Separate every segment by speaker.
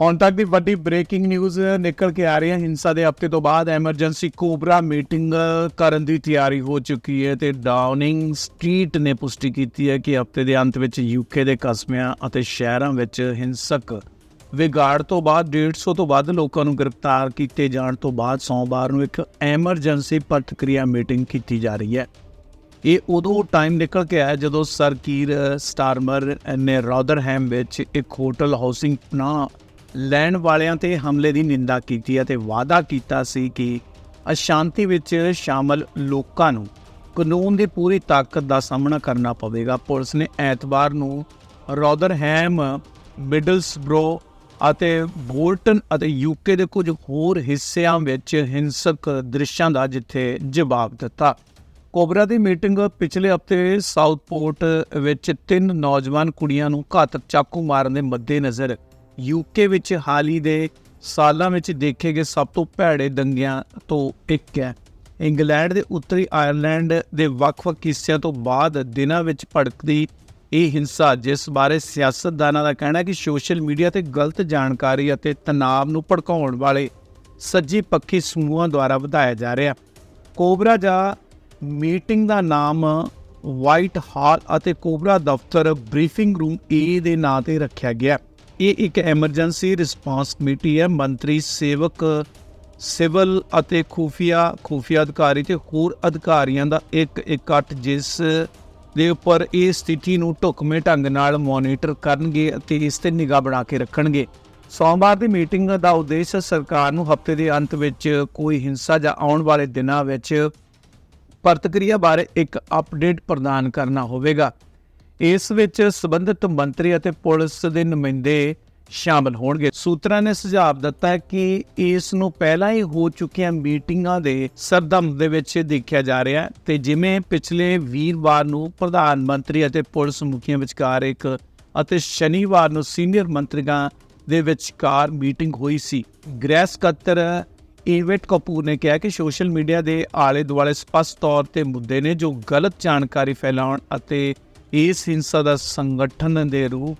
Speaker 1: ਹੁਣ ਤੱਕ ਦੀ ਵੱਡੀ ਬ੍ਰੇਕਿੰਗ ਨਿਊਜ਼ ਨਿਕਲ ਕੇ ਆ ਰਹੀ ਹੈ। ਹਿੰਸਾ ਦੇ ਹਫ਼ਤੇ ਤੋਂ ਬਾਅਦ ਐਮਰਜੈਂਸੀ ਕੋਬਰਾ ਮੀਟਿੰਗ ਕਰਨ ਦੀ ਤਿਆਰੀ ਹੋ ਚੁੱਕੀ ਹੈ ਤੇ ਡਾਊਨਿੰਗ ਸਟਰੀਟ ਨੇ ਪੁਸ਼ਟੀ ਕੀਤੀ ਹੈ ਕਿ ਹਫ਼ਤੇ ਦੇ ਅੰਤ ਵਿੱਚ ਯੂਕੇ ਦੇ ਕਸਬਿਆਂ ਅਤੇ ਸ਼ਹਿਰਾਂ ਵਿੱਚ ਹਿੰਸਕ ਵਿਗਾੜ ਤੋਂ ਬਾਅਦ 150 ਤੋਂ ਵੱਧ ਲੋਕਾਂ ਨੂੰ ਗ੍ਰਿਫਤਾਰ ਕੀਤੇ ਜਾਣ ਤੋਂ ਬਾਅਦ ਸੋਮਵਾਰ ਨੂੰ ਇੱਕ ਐਮਰਜੈਂਸੀ ਪ੍ਰਤੀਕਿਰਿਆ ਮੀਟਿੰਗ ਕੀਤੀ ਜਾ ਰਹੀ ਹੈ। ਇਹ ਉਦੋਂ ਟਾਈਮ ਨਿਕਲ ਕੇ ਆਇਆ ਜਦੋਂ ਸਰਕੀਰ ਸਟਾਰਮਰ ਨੇ ਰੌਦਰਹੈਮ ਵਿੱਚ ਇੱਕ ਹੋਟਲ ਹਾਊਸਿੰਗ ਪਨਾ ਲੈਣ ਵਾਲਿਆਂ ਤੇ ਹਮਲੇ ਦੀ ਨਿੰਦਾ ਕੀਤੀ ਅਤੇ ਵਾਅਦਾ ਕੀਤਾ ਸੀ ਕਿ ਅਸ਼ਾਂਤੀ ਵਿੱਚ ਸ਼ਾਮਲ ਲੋਕਾਂ ਨੂੰ ਕਾਨੂੰਨ ਦੀ ਪੂਰੀ ਤਾਕਤ ਦਾ ਸਾਹਮਣਾ ਕਰਨਾ ਪਵੇਗਾ। ਪੁਲਿਸ ਨੇ ਐਤਵਾਰ ਨੂੰ ਰੌਦਰਹੈਮ, ਮਿਡਲਸਬਰੋ ਅਤੇ ਬੋਲਟਨ ਅਤੇ ਯੂਕੇ ਦੇ ਕੁਝ ਹੋਰ ਹਿੱਸਿਆਂ ਵਿੱਚ ਹਿੰਸਕ ਦ੍ਰਿਸ਼ਾਂ ਦਾ ਜਿੱਥੇ ਜਵਾਬ ਦਿੱਤਾ। ਕੋਬਰਾ ਦੀ ਮੀਟਿੰਗ ਪਿਛਲੇ ਹਫ਼ਤੇ ਸਾਊਥਪੋਰਟ ਵਿੱਚ ਤਿੰਨ ਨੌਜਵਾਨ ਕੁੜੀਆਂ ਨੂੰ ਘਾਤਕ ਚਾਕੂ ਮਾਰਨ ਦੇ ਮੱਦੇਨਜ਼ਰ ਯੂਕੇ ਵਿੱਚ ਹਾਲ ਹੀ ਦੇ ਸਾਲਾਂ ਵਿੱਚ ਦੇਖੇ ਗਏ ਸਭ ਤੋਂ ਭੈੜੇ ਦੰਗਿਆਂ ਤੋਂ ਇੱਕ ਹੈ। ਇੰਗਲੈਂਡ ਦੇ ਉੱਤਰੀ ਆਇਰਲੈਂਡ ਦੇ ਵੱਖ-ਵੱਖ ਹਿੱਸਿਆਂ ਤੋਂ ਬਾਅਦ ਦਿਨਾਂ ਵਿੱਚ ਭੜਕਦੀ ਇਹ ਹਿੰਸਾ, ਜਿਸ ਬਾਰੇ ਸਿਆਸਤਦਾਨਾਂ ਦਾ ਕਹਿਣਾ ਹੈ ਕਿ ਸੋਸ਼ਲ ਮੀਡੀਆ ਤੇ ਗਲਤ ਜਾਣਕਾਰੀ ਅਤੇ ਤਣਾਅ ਨੂੰ ਭੜਕਾਉਣ ਵਾਲੇ ਸੱਜੀ ਪੱਖੀ ਸਮੂਹਾਂ ਦੁਆਰਾ ਵਧਾਇਆ ਜਾ ਰਿਹਾ ਕੋਬਰਾ ਜਾਂ ਮੀਟਿੰਗ ਦਾ ਨਾਮ ਵਾਈਟ ਹਾਲ ਅਤੇ ਕੋਬਰਾ ਦਫ਼ਤਰ ਬਰੀਫਿੰਗ ਰੂਮ ਏ ਦੇ ਨਾਂ ਤੇ ਰੱਖਿਆ ਗਿਆ ਇਹ ਇੱਕ ਐਮਰਜੈਂਸੀ ਰਿਸਪਾਂਸ ਕਮੇਟੀ ਹੈ। ਮੰਤਰੀ, ਸੇਵਕ, ਸਿਵਲ ਅਤੇ ਖੂਫੀਆ ਖੂਫੀਆ ਅਧਿਕਾਰੀ ਤੇ ਹੋਰ ਅਧਿਕਾਰੀਆਂ ਦਾ ਇੱਕ ਇਕੱਠ, ਜਿਸ ਦੇ ਉੱਪਰ ਇਹ ਸਥਿਤੀ ਨੂੰ ਢੁਕਵੇਂ ਢੰਗ ਨਾਲ ਮੋਨੀਟਰ ਕਰਨਗੇ ਅਤੇ ਇਸ ਤੇ ਨਿਗਾਹ ਬਣਾ ਕੇ ਰੱਖਣਗੇ। ਸੋਮਵਾਰ ਦੀ ਮੀਟਿੰਗ ਦਾ ਉਦੇਸ਼ ਸਰਕਾਰ ਨੂੰ ਹਫ਼ਤੇ ਦੇ ਅੰਤ ਵਿੱਚ ਕੋਈ ਹਿੰਸਾ ਜਾਂ ਆਉਣ ਵਾਲੇ ਦਿਨਾਂ ਵਿੱਚ ਪ੍ਰਤੀਕਿਰਿਆ ਬਾਰੇ ਇੱਕ ਅਪਡੇਟ ਪ੍ਰਦਾਨ ਕਰਨਾ ਹੋਵੇਗਾ। ਇਸ ਵਿੱਚ ਸਬੰਧਿਤ ਮੰਤਰੀ ਅਤੇ ਪੁਲਿਸ ਦੇ ਨੁਮਾਇੰਦੇ ਸ਼ਾਮਲ ਹੋਣਗੇ। ਸੂਤਰਾਂ ਨੇ ਸੁਝਾਅ ਦਿੱਤਾ ਕਿ ਇਸ ਨੂੰ ਪਹਿਲਾਂ ਹੀ ਹੋ ਚੁੱਕੀਆਂ ਮੀਟਿੰਗਾਂ ਦੇ ਸਰਦਮ ਦੇ ਵਿੱਚ ਦੇਖਿਆ ਜਾ ਰਿਹਾ ਤੇ ਜਿਵੇਂ ਪਿਛਲੇ ਵੀਰਵਾਰ ਨੂੰ ਪ੍ਰਧਾਨ ਮੰਤਰੀ ਅਤੇ ਪੁਲਿਸ ਮੁਖੀਆਂ ਵਿਚਕਾਰ ਇੱਕ ਅਤੇ ਸ਼ਨੀਵਾਰ ਨੂੰ ਸੀਨੀਅਰ ਮੰਤਰੀਆਂ ਦੇ ਵਿਚਕਾਰ ਮੀਟਿੰਗ ਹੋਈ ਸੀ। ਗ੍ਰਹਿ ਸਕੱਤਰ ਏਵੇਟ ਕਪੂਰ ਨੇ ਕਿਹਾ ਕਿ ਸੋਸ਼ਲ ਮੀਡੀਆ ਦੇ ਆਲੇ ਦੁਆਲੇ ਸਪਸ਼ਟ ਤੌਰ ਤੇ ਮੁੱਦੇ ਨੇ ਜੋ ਗਲਤ ਜਾਣਕਾਰੀ ਫੈਲਾਉਣ ਅਤੇ ਇਸ ਹਿੰਸਾ ਦਾ ਸੰਗਠਨ ਦੇ ਰੂਪ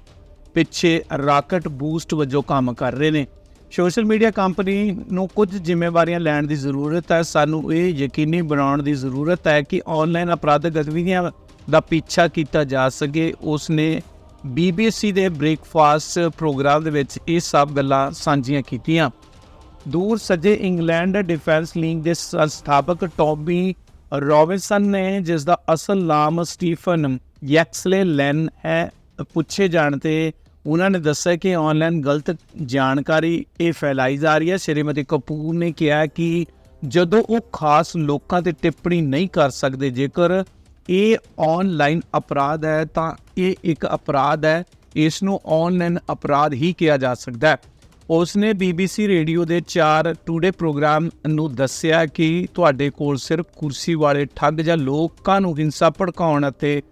Speaker 1: ਪਿੱਛੇ ਰਾਕਟ ਬੂਸਟ ਵਜੋਂ ਕੰਮ ਕਰ ਰਹੇ ਨੇ। ਸੋਸ਼ਲ ਮੀਡੀਆ ਕੰਪਨੀ ਨੂੰ ਕੁਝ ਜ਼ਿੰਮੇਵਾਰੀਆਂ ਲੈਣ ਦੀ ਜ਼ਰੂਰਤ ਹੈ। ਸਾਨੂੰ ਇਹ ਯਕੀਨੀ ਬਣਾਉਣ ਦੀ ਜ਼ਰੂਰਤ ਹੈ ਕਿ ਆਨਲਾਈਨ ਅਪਰਾਧਕ ਗਤੀਵਿਧੀਆਂ ਦਾ ਪਿੱਛਾ ਕੀਤਾ ਜਾ ਸਕੇ। ਉਸ ਨੇ BBC ਦੇ ਬ੍ਰੇਕਫਾਸਟ ਪ੍ਰੋਗਰਾਮ ਦੇ ਵਿੱਚ ਇਹ ਸਭ ਗੱਲਾਂ ਸਾਂਝੀਆਂ ਕੀਤੀਆਂ। ਦੂਰ ਸੱਜੇ ਇੰਗਲੈਂਡ ਡਿਫੈਂਸ ਲੀਗ ਦੇ ਸੰਸਥਾਪਕ ਟੌਬੀ ਰੋਬਿਨਸਨ ਨੇ ਜਿਸ ਦਾ ਅਸਲ ਨਾਮ ਸਟੀਫਨ ਯੈਕਸਲੇ ਲੈਨ ਹੈ, ਪੁੱਛੇ ਜਾਣ ਤੇ ਉਹਨਾਂ ਨੇ ਦੱਸਿਆ ਕਿ ਆਨਲਾਈਨ ਗਲਤ ਜਾਣਕਾਰੀ ਇਹ ਫੈਲਾਈ ਜਾ ਰਹੀ ਹੈ। ਸ਼੍ਰੀਮਤੀ ਕਪੂਰ ਨੇ ਕਿਹਾ ਕਿ ਜਦੋਂ ਉਹ ਖਾਸ ਲੋਕਾਂ ਤੇ ਟਿੱਪਣੀ ਨਹੀਂ ਕਰ ਸਕਦੇ, ਜੇਕਰ ਇਹ ਆਨਲਾਈਨ ਅਪਰਾਧ ਹੈ, ਤਾਂ ਇਹ ਇੱਕ ਅਪਰਾਧ ਹੈ। ਇਸ ਨੂੰ ਆਨਲਾਈਨ ਅਪਰਾਧ ਹੀ ਕਿਹਾ ਜਾ ਸਕਦਾ ਹੈ। ਉਸ ਨੇ BBC ਰੇਡੀਓ ਦੇ 4 ਟੂਡੇ ਪ੍ਰੋਗਰਾਮ ਨੂੰ ਦੱਸਿਆ ਕਿ ਤੁਹਾਡੇ ਕੋਲ ਸਿਰਫ ਕੁਰਸੀ ਵਾਲੇ ਠੱਗ ਜਾਂ ਲੋਕਾਂ ਨੂੰ ਹਿੰਸਾ ਭੜਕਾਉਣ ਅਤੇ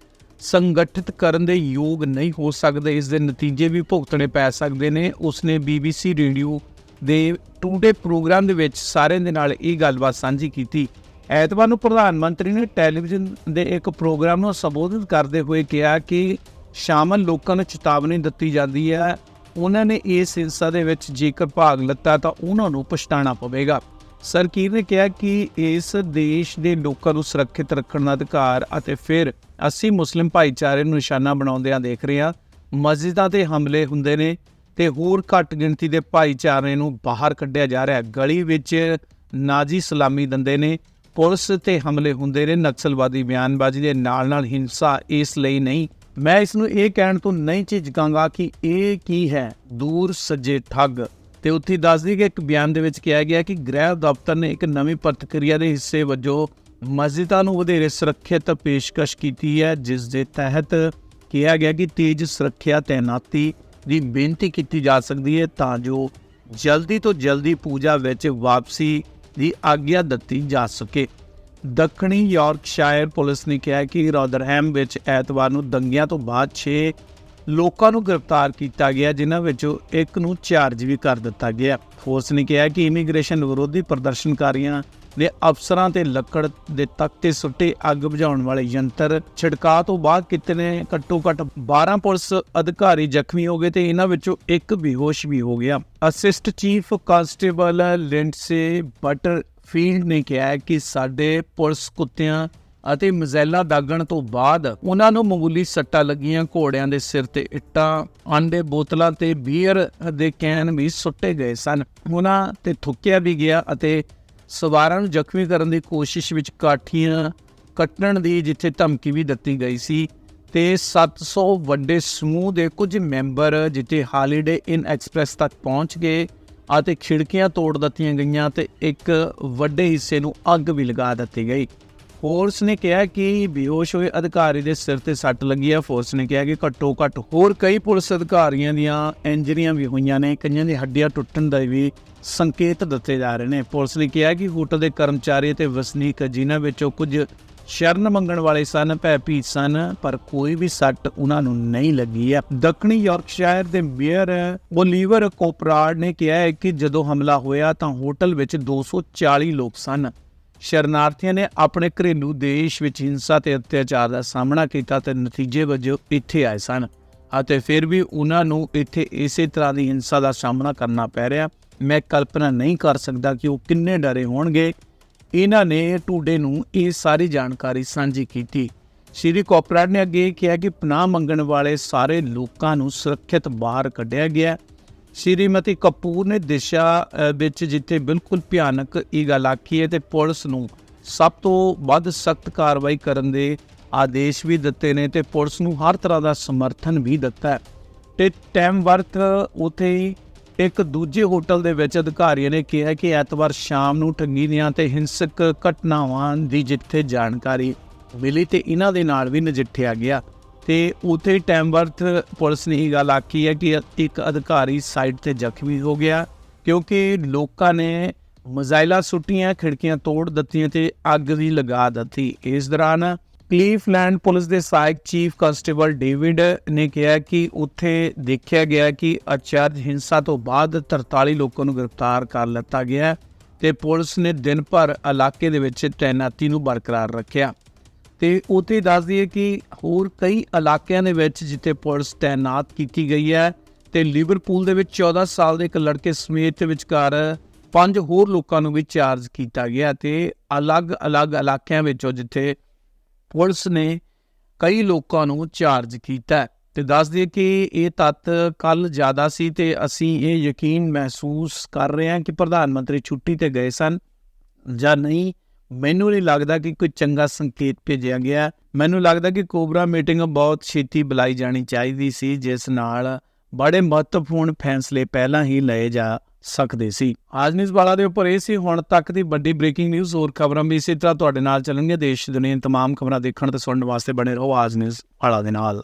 Speaker 1: ਸੰਗਠਿਤ ਕਰਨ ਦੇ ਯੋਗ ਨਹੀਂ ਹੋ ਸਕਦੇ, ਇਸ ਦੇ ਨਤੀਜੇ ਵੀ ਭੁਗਤਣੇ ਪੈ ਸਕਦੇ ਨੇ। ਉਸ ਨੇ BBC ਰੇਡੀਓ ਦੇ ਟੂਡੇ ਪ੍ਰੋਗਰਾਮ ਦੇ ਵਿੱਚ ਸਾਰਿਆਂ ਦੇ ਨਾਲ ਇਹ ਗੱਲਬਾਤ ਸਾਂਝੀ ਕੀਤੀ। ਐਤਵਾਰ ਨੂੰ ਪ੍ਰਧਾਨ ਮੰਤਰੀ ਨੇ ਟੈਲੀਵਿਜ਼ਨ ਦੇ ਇੱਕ ਪ੍ਰੋਗਰਾਮ ਨੂੰ ਸੰਬੋਧਿਤ ਕਰਦੇ ਹੋਏ ਕਿਹਾ ਕਿ ਸ਼ਾਮਲ ਲੋਕਾਂ ਨੂੰ ਚੇਤਾਵਨੀ ਦਿੱਤੀ ਜਾਂਦੀ ਹੈ। ਉਹਨਾਂ ਨੇ ਇਸ ਹਿੰਸਾ ਦੇ ਵਿੱਚ ਜੇਕਰ ਭਾਗ ਲਿੱਤਾ ਤਾਂ ਉਹਨਾਂ ਨੂੰ ਪਛਤਾਣਾ ਪਵੇਗਾ। ਸਰਕੀਰ ਨੇ ਕਿਹਾ ਕਿ ਇਸ ਦੇਸ਼ ਦੇ ਲੋਕਾਂ ਨੂੰ ਸੁਰੱਖਿਅਤ ਰੱਖਣ ਦਾ ਅਧਿਕਾਰ ਅਤੇ ਫਿਰ ਅਸੀਂ ਮੁਸਲਿਮ ਭਾਈਚਾਰੇ ਨੂੰ ਨਿਸ਼ਾਨਾ ਬਣਾਉਂਦਿਆਂ ਦੇਖ ਰਹੇ ਹਾਂ। ਮਸਜਿਦਾਂ ਤੇ ਹਮਲੇ ਹੁੰਦੇ ਨੇ ਤੇ ਹੋਰ ਘੱਟ ਗਿਣਤੀ ਦੇ ਭਾਈਚਾਰੇ ਨੂੰ ਬਾਹਰ ਕੱਢਿਆ ਜਾ ਰਿਹਾ ਹੈ। ਗਲੀ ਵਿੱਚ ਨਾਜੀ ਸਲਾਮੀ ਦਿੰਦੇ ਨੇ, ਪੁਲਿਸ ਤੇ ਹਮਲੇ ਹੁੰਦੇ ਨੇ। ਨਕਸਲਵਾਦੀ ਬਿਆਨਬਾਜ਼ੀ ਦੇ ਨਾਲ ਨਾਲ ਹਿੰਸਾ ਇਸ ਲਈ ਨਹੀਂ। ਮੈਂ ਇਸ ਨੂੰ ਇਹ ਕਹਿਣ ਤੋਂ ਨਹੀਂ ਝਿਜਕਾਂਗਾ ਕਿ ਇਹ ਕੀ ਹੈ। ਦੂਰ ਸੱਜੇ ਠੱਗ। ਤੇ ਉੱਥੇ ਦੱਸਦੀ ਕਿ ਇੱਕ ਬਿਆਨ ਦੇ ਵਿੱਚ ਕਿਹਾ ਗਿਆ ਕਿ ਗ੍ਰਹਿ ਦਫ਼ਤਰ ਨੇ ਇੱਕ ਨਵੀਂ ਪ੍ਰਤੀਕਿਰਿਆ ਦੇ ਹਿੱਸੇ ਵਜੋਂ ਮਸਜਿਦਾਂ ਨੂੰ ਵਧੇਰੇ ਸੁਰੱਖਿਅਤ ਪੇਸ਼ਕਸ਼ ਕੀਤੀ ਹੈ, ਜਿਸ ਦੇ ਤਹਿਤ ਕਿਹਾ ਗਿਆ ਕਿ ਤੇਜ਼ ਸੁਰੱਖਿਆ ਤੈਨਾਤੀ ਦੀ ਬੇਨਤੀ ਕੀਤੀ ਜਾ ਸਕਦੀ ਹੈ ਤਾਂ ਜੋ ਜਲਦੀ ਤੋਂ ਜਲਦੀ ਪੂਜਾ ਵਿੱਚ ਵਾਪਸੀ ਦੀ ਆਗਿਆ ਦਿੱਤੀ ਜਾ ਸਕੇ। ਦੱਖਣੀ ਯਾਰਕਸ਼ਾਇਰ ਪੁਲਿਸ ਨੇ ਕਿਹਾ ਕਿ ਰੌਦਰਹੈਮ ਵਿੱਚ ਐਤਵਾਰ ਨੂੰ ਦੰਗਿਆਂ ਤੋਂ ਬਾਅਦ 6 ਲੋਕਾਂ ਨੂੰ ਗ੍ਰਿਫਤਾਰ ਕੀਤਾ ਗਿਆ, ਜਿਨ੍ਹਾਂ ਵਿੱਚੋਂ ਇੱਕ ਨੂੰ ਚਾਰਜ ਵੀ ਕਰ ਦਿੱਤਾ ਗਿਆ। ਫੋਰਸ ਨੇ ਕਿਹਾ ਕਿ ਇਮੀਗ੍ਰੇਸ਼ਨ ਵਿਰੋਧੀ ਪ੍ਰਦਰਸ਼ਨਕਾਰੀਆਂ ਦੇ ਅਫਸਰਾਂ ਤੇ ਲੱਕੜ ਦੇ ਤਖਤੇ ਸੁੱਟੇ ਅੱਗ ਬੁਝਾਉਣ ਵਾਲੇ ਯੰਤਰ ਛਿੜਕਾਅ ਤੋਂ ਬਾਅਦ ਕਿਤਨੇ ਘੱਟੋ ਘੱਟ 12 ਪੁਲਿਸ ਅਧਿਕਾਰੀ ਜ਼ਖਮੀ ਹੋ ਗਏ ਤੇ ਇਹਨਾਂ ਵਿੱਚੋਂ ਇੱਕ ਬੇਹੋਸ਼ ਵੀ ਹੋ ਗਿਆ। Assist chief constable Lindsay Butterfield ਨੇ ਕਿਹਾ ਕਿ ਸਾਡੇ ਪੁਲਿਸ ਕੁੱਤਿਆਂ ਅਤੇ ਮਜ਼ੈਲਾ ਦਾਗਣ ਤੋਂ ਬਾਅਦ ਉਹਨਾਂ ਨੂੰ ਮਾਮੂਲੀ ਸੱਟਾਂ ਲੱਗੀਆਂ ਘੋੜਿਆਂ ਦੇ ਸਿਰ ਤੇ ਇੱਟਾਂ, ਆਂਡੇ ਬੋਤਲਾਂ ਤੇ ਬੀਅਰ ਦੇ ਕੈਨ ਵੀ ਸੁੱਟੇ ਗਏ ਸਨ। ਉਹਨਾਂ ਤੇ ਥੁੱਕਿਆ ਵੀ ਗਿਆ ਅਤੇ ਸਵਾਰਾਂ ਨੂੰ ਜ਼ਖਮੀ ਕਰਨ ਦੀ ਕੋਸ਼ਿਸ਼ ਵਿੱਚ ਕਾਠੀਆਂ ਕੱਟਣ ਦੀ ਜਿੱਥੇ ਧਮਕੀ ਵੀ ਦਿੱਤੀ ਗਈ ਸੀ ਤੇ 700 ਵੱਡੇ ਸਮੂਹ ਦੇ ਕੁਝ ਮੈਂਬਰ ਜਿੱਥੇ ਹਾਲੀਡੇ ਇਨ ਐਕਸਪ੍ਰੈਸ ਤੱਕ ਪਹੁੰਚ ਗਏ ਅਤੇ ਖਿੜਕੀਆਂ ਤੋੜ ਦਿੱਤੀਆਂ ਗਈਆਂ ਤੇ ਇੱਕ ਵੱਡੇ ਹਿੱਸੇ ਨੂੰ ਅੱਗ ਵੀ ਲਗਾ ਦਿੱਤੀ ਗਈ। ਫੋਰਸ ਨੇ ਕਿਹਾ ਕਿ ਬੇਹੋਸ਼ ਹੋਏ ਅਧਿਕਾਰੀ ਦੇ ਸਿਰ ਤੇ ਸੱਟ ਲੱਗੀ ਹੈ। ਫੋਰਸ ਨੇ ਕਿਹਾ ਕਿ ਘੱਟੋ ਘੱਟ ਹੋਰ ਕਈ ਪੁਲਿਸ ਅਧਿਕਾਰੀਆਂ ਦੀਆਂ ਇੰਜਰੀਆਂ ਵੀ ਹੋਈਆਂ ਨੇ। ਕਈਆਂ ਦੀ ਹੱਡੀਆਂ ਟੁੱਟਣ ਦਾ ਵੀ ਸੰਕੇਤ ਦਿੱਤੇ ਜਾ ਰਹੇ ਨੇ। ਪੁਲਿਸ ਨੇ ਕਿਹਾ ਕਿ ਹੋਟਲ ਦੇ ਕਰਮਚਾਰੀ ਤੇ ਵਸਨੀਕ ਜਿਨ੍ਹਾਂ ਵਿੱਚੋਂ ਕੁਝ ਸ਼ਰਨ ਮੰਗਣ ਵਾਲੇ ਸਨ ਭੈਭੀਤ ਸਨ, ਪਰ ਕੋਈ ਵੀ ਸੱਟ ਉਹਨਾਂ ਨੂੰ ਨਹੀਂ ਲੱਗੀ ਹੈ। ਦੱਖਣੀ ਯਾਰਕਸ਼ਾਇਰ ਦੇ ਮੇਅਰ ਓਲੀਵਰ ਕੋਪਰਾਡ ਨੇ ਕਿਹਾ ਹੈ ਕਿ ਜਦੋਂ ਹਮਲਾ ਹੋਇਆ ਤਾਂ ਹੋਟਲ ਵਿੱਚ 240 ਲੋਕ ਸਨ। ਸ਼ਰਨਾਰਥੀਆਂ ਨੇ ਆਪਣੇ ਘਰੇਲੂ ਦੇਸ਼ ਵਿੱਚ ਹਿੰਸਾ ਤੇ ਅਤਿਆਚਾਰ ਦਾ ਸਾਹਮਣਾ ਕੀਤਾ ਤੇ ਨਤੀਜੇ ਵਜੋਂ ਇੱਥੇ ਆਏ ਸਨ। ਅਤੇ ਫਿਰ ਵੀ ਉਹਨਾਂ ਨੂੰ ਇੱਥੇ ਇਸੇ ਤਰ੍ਹਾਂ ਦੀ ਹਿੰਸਾ ਦਾ ਸਾਹਮਣਾ ਕਰਨਾ ਪੈ ਰਿਹਾ। ਮੈਂ ਕਲਪਨਾ ਨਹੀਂ ਕਰ ਸਕਦਾ ਕਿ ਉਹ ਕਿੰਨੇ ਡਰੇ ਹੋਣਗੇ। ਇਹਨਾਂ ਨੇ ਟੂਡੇ ਨੂੰ ਇਹ ਸਾਰੀ ਜਾਣਕਾਰੀ ਸਾਂਝੀ ਕੀਤੀ। ਸ਼੍ਰੀ ਕੋਪਰਾਡ ਨੇ ਅੱਗੇ ਕਿਹਾ ਕਿ ਪਨਾਹ ਮੰਗਣ ਵਾਲੇ ਸਾਰੇ ਲੋਕਾਂ ਨੂੰ ਸੁਰੱਖਿਅਤ ਬਾਹਰ ਕੱਢਿਆ ਗਿਆ। ਸ਼੍ਰੀਮਤੀ ਕਪੂਰ ਨੇ ਦਿਸ਼ਾ ਵਿੱਚ ਜਿੱਥੇ ਬਿਲਕੁਲ ਭਿਆਨਕ ਇਹ ਗੱਲ ਆਖੀ ਹੈ ਤੇ ਪੁਲਿਸ ਨੂੰ ਸਭ ਤੋਂ ਵੱਧ ਸਖਤ ਕਾਰਵਾਈ ਕਰਨ ਦੇ ਆਦੇਸ਼ ਵੀ ਦਿੱਤੇ ਨੇ ਤੇ ਪੁਲਿਸ ਨੂੰ ਹਰ ਤਰ੍ਹਾਂ ਦਾ ਸਮਰਥਨ ਵੀ ਦਿੱਤਾ ਹੈ। ਟਾਈਮ ਵਰਥ ਉਥੇ ਹੀ ਇੱਕ ਦੂਜੇ ਹੋਟਲ ਦੇ ਵਿੱਚ ਅਧਿਕਾਰੀਆਂ ਨੇ ਕਿਹਾ ਕਿ ਐਤਵਾਰ ਸ਼ਾਮ ਨੂੰ ਠੱਗੀ ਦੀਆਂ ਤੇ ਹਿੰਸਕ ਘਟਨਾਵਾਂ ਦੀ ਜਿੱਥੇ ਜਾਣਕਾਰੀ ਮਿਲੀ ਤੇ ਇਹਨਾਂ ਦੇ ਨਾਲ ਵੀ ਨਜਿੱਠਿਆ ਗਿਆ। ਤੇ ਉਥੇ ਟੈਮਵਰਥ ਪੁਲਿਸ ਨੇ ਇਹ ਗੱਲ ਆਖੀ ਹੈ ਕਿ ਇੱਕ ਅਧਿਕਾਰੀ ਸਾਈਡ ਤੇ ਜ਼ਖਮੀ ਹੋ ਗਿਆ, ਕਿਉਂਕਿ ਲੋਕਾਂ ਨੇ ਮਜ਼ਾਈਲਾ ਸੁੱਟੀਆਂ, ਖਿੜਕੀਆਂ ਤੋੜ ਦਿੱਤੀਆਂ ਤੇ ਅੱਗ ਵੀ ਲਗਾ ਦਿੱਤੀ। ਇਸ ਦੌਰਾਨ ਕਲੀਫਲੈਂਡ ਪੁਲਿਸ ਦੇ ਸਹਾਇਕ ਚੀਫ ਕਾਂਸਟੇਬਲ ਡੇਵਿਡ ਨੇ ਕਿਹਾ ਕਿ ਉੱਥੇ ਦੇਖਿਆ ਗਿਆ ਕਿ ਅਚਰਜ ਹਿੰਸਾ ਤੋਂ ਬਾਅਦ 43 ਲੋਕਾਂ ਨੂੰ ਗ੍ਰਿਫਤਾਰ ਕਰ ਲਿੱਤਾ ਗਿਆ ਤੇ ਪੁਲਿਸ ਨੇ ਦਿਨ ਭਰ ਇਲਾਕੇ ਦੇ ਵਿੱਚ ਤੈਨਾਤੀ ਨੂੰ ਬਰਕਰਾਰ ਰੱਖਿਆ। ਤੇ ਉਤੇ ਦੱਸ ਦਈਏ ਕਿ ਹੋਰ ਕਈ ਇਲਾਕਿਆਂ ਦੇ ਵਿੱਚ ਜਿੱਥੇ ਪੁਲਿਸ ਤਾਇਨਾਤ ਕੀਤੀ ਗਈ ਹੈ ਤੇ ਲਿਵਰਪੂਲ ਦੇ ਵਿੱਚ 14 ਸਾਲ ਦੇ ਇੱਕ ਲੜਕੇ ਸਮੇਤ ਵਿਚਕਾਰ ਪੰਜ ਹੋਰ ਲੋਕਾਂ ਨੂੰ ਵੀ ਚਾਰਜ ਕੀਤਾ ਗਿਆ ਤੇ ਅਲੱਗ-ਅਲੱਗ ਇਲਾਕਿਆਂ ਵਿੱਚੋਂ ਜਿੱਥੇ ਪੁਲਿਸ ਨੇ ਕਈ ਲੋਕਾਂ ਨੂੰ ਚਾਰਜ ਕੀਤਾ ਹੈ। ਤੇ ਦੱਸ ਦਈਏ ਕਿ ਇਹ ਤੱਤ ਕੱਲ ਜ਼ਿਆਦਾ ਸੀ ਤੇ ਅਸੀਂ ਇਹ ਯਕੀਨ ਮਹਿਸੂਸ ਕਰ ਰਹੇ ਹਾਂ ਕਿ ਪ੍ਰਧਾਨ ਮੰਤਰੀ ਛੁੱਟੀ ਤੇ ਗਏ ਸਨ ਜਾਂ ਨਹੀਂ ਮੈਨੂੰ ਨਹੀਂ ਲੱਗਦਾ ਕਿ ਕੋਈ ਚੰਗਾ ਸੰਕੇਤ ਭੇਜਿਆ ਗਿਆ ਮੈਨੂੰ ਲੱਗਦਾ ਕਿ ਕੋਬਰਾ ਮੀਟਿੰਗ ਬਹੁਤ ਛੇਤੀ ਬੁਲਾਈ ਜਾਣੀ ਚਾਹੀਦੀ ਸੀ ਜਿਸ ਨਾਲ ਬੜੇ ਮਹੱਤਵਪੂਰਨ ਫੈਸਲੇ ਪਹਿਲਾਂ ਹੀ ਲਏ ਜਾ ਸਕਦੇ ਸੀ ਆਜ ਨਿਊਜ਼ ਵਾਲਾ ਦੇ ਉੱਪਰ ਇਹ ਸੀ ਹੁਣ ਤੱਕ ਦੀ ਵੱਡੀ ਬ੍ਰੇਕਿੰਗ ਨਿਊਜ਼ ਹੋਰ ਖਬਰਾਂ ਵੀ ਇਸੇ ਤਰ੍ਹਾਂ ਤੁਹਾਡੇ ਨਾਲ ਚੱਲਣਗੀਆਂ ਦੇਸ਼ ਦੁਨੀਆ ਦੀਆਂ तमाम ਖਬਰਾਂ ਦੇਖਣ ਤੇ ਸੁਣਨ ਵਾਸਤੇ ਬਣੇ ਰਹੋ ਆਜ ਨਿਊਜ਼ ਵਾਲਾ ਦੇ ਨਾਲ